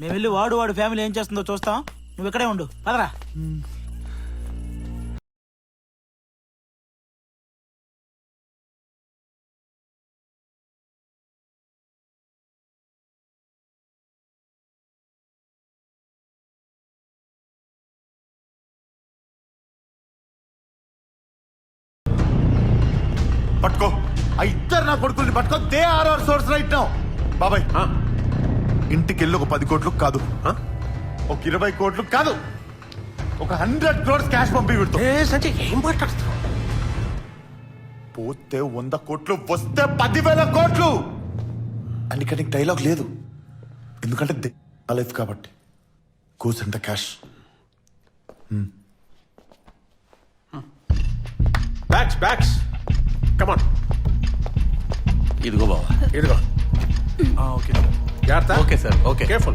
మేము వెళ్ళి వాడు వాడు ఫ్యామిలీ ఏం చేస్తుందో చూస్తాం. నువ్వు ఇక్కడే ఉండు. పదరా. పట్టుకో. ఆ ఇద్దరు నా కొడుకుల్ని పట్టుకో. They are our source right now. బాబాయ్. ఆ, ఇంటికి వెళ్ళి ఒక పది కోట్లు కాదు ఆ? ఒక ఇరవై కోట్లు కాదు. ఒక హండ్రెడ్ క్రోర్స్ క్యాష్ పంపి సంజయ్ ఏం మాట్లాడుతున్నావు? పోతే వంద కోట్లు వస్తే పదివేల కోట్లు. అందుకని డైలాగ్ లేదు. ఎందుకంటే దే- నా లైఫ్ కాబట్టి. గోస్ అంత క్యాష్ బ్యాగ్స్ బ్యాగ్స్ కమాన్ ఇదిగో బావా. ఇదిగో. ఓకే. జాగ్రత్త ఓకే సార్ ఓకే కేర్ఫుల్